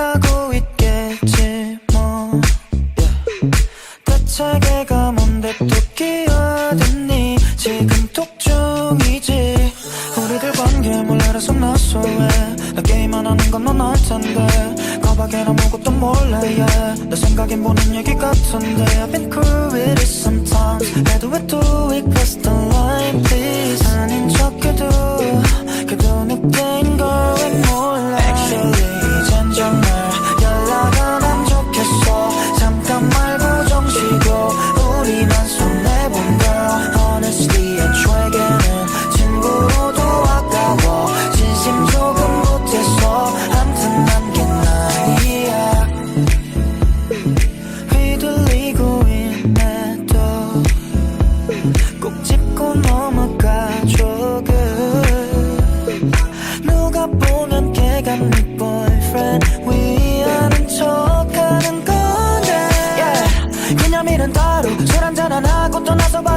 생각하고 있겠지 뭐. 대책에가 뭔데 또 끼어댔니? 지금 톡 중이지. 우리들 관계 몰라라서 나서 왜나 게임만 하는 건넌 알텐데? 거박이라 아무것도 몰래 y 내 생각엔 보는 얘기 같은데.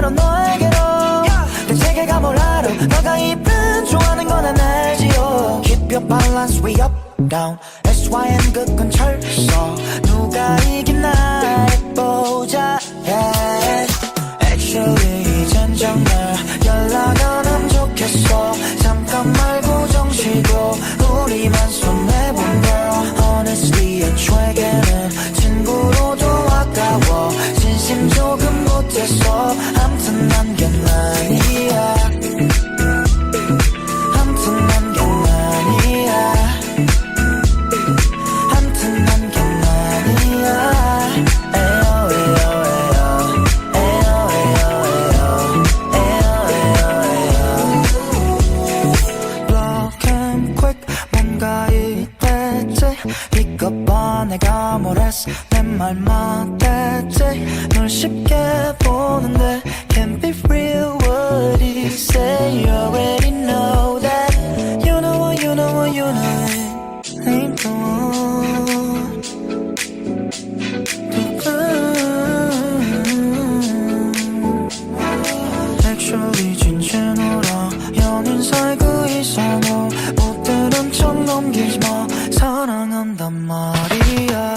바로 너에게로. 내 세계가 뭐라로 너가 이쁜 좋아하는 건난 알지요. Keep your balance we up down. SYM 그건 철서 누가 이기나 보자 yeah. Actually 이젠 정말 연락 안 하면 좋겠어. 잠깐 말고 정시고 우리만 손해본다. Honestly 애초에게는 친구로도 아까워. 진심 조금 못했어 amores 내말 맞댔지 널 쉽게 보는데 Can't be real what he say You already know that You know what you know what you know it Ain't the one Actually 진짜 놀아 연인 살고 있어 너못 들은 척 넘기지 마 사랑한단 말이야.